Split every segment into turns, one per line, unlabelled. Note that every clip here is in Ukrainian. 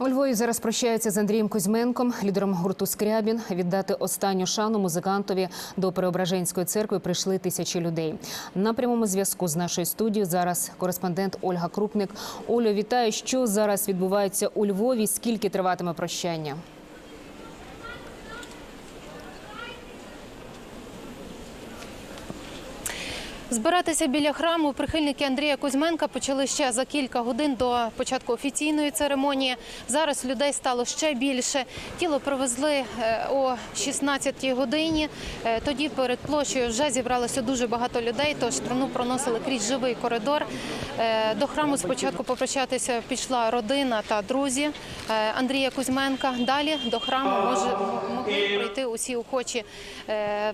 У Львові зараз прощаються з Андрієм Кузьменком, лідером гурту Скрябін. Віддати останню шану музикантові до Преображенської церкви прийшли тисячі людей. На прямому зв'язку з нашою студією зараз кореспондент Ольга Крупник. Олю, вітаю. Що зараз відбувається у Львові? Скільки триватиме прощання?
Збиратися біля храму прихильники Андрія Кузьменка почали ще за кілька годин до початку офіційної церемонії. Зараз людей стало ще більше. Тіло привезли е, о 16-й годині. Е, Тоді перед площею вже зібралося дуже багато людей, тож труну проносили крізь живий коридор. Е, До храму спочатку попрощатися пішла родина та друзі Андрія Кузьменка. Далі до храму може могли прийти усі охочі.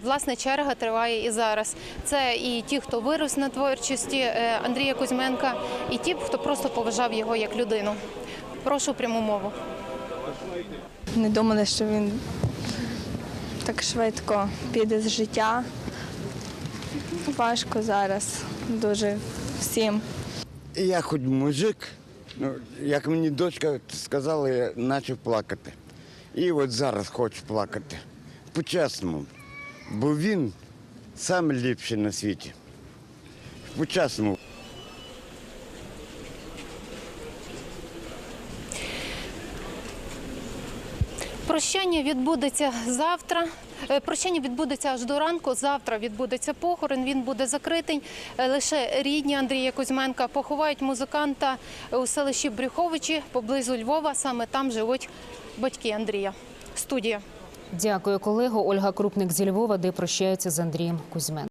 Власне, черга триває і зараз. Це і ті, хто вирос на творчості е, Андрія Кузьменка, і ті, хто просто поважав його як людину. Прошу пряму мову.
Не думали, що він так швидко піде з життя. Важко зараз дуже всім.
Я хоч мужик, ну, як мені дочка сказала, я почав плакати. І от зараз хочу плакати. По-чесному. Бо він найліпший на світі. По-чесному.
Прощання відбудеться завтра. Е, Прощання відбудеться аж до ранку. Завтра відбудеться похорон. Він буде закритий. Е, Лише рідні Андрія Кузьменка поховають музиканта у селищі Брюховичі поблизу Львова. Саме там живуть батьки Андрія. Студія.
Дякую, колего. Ольга Крупник зі Львова, де прощаються з Андрієм Кузьменком.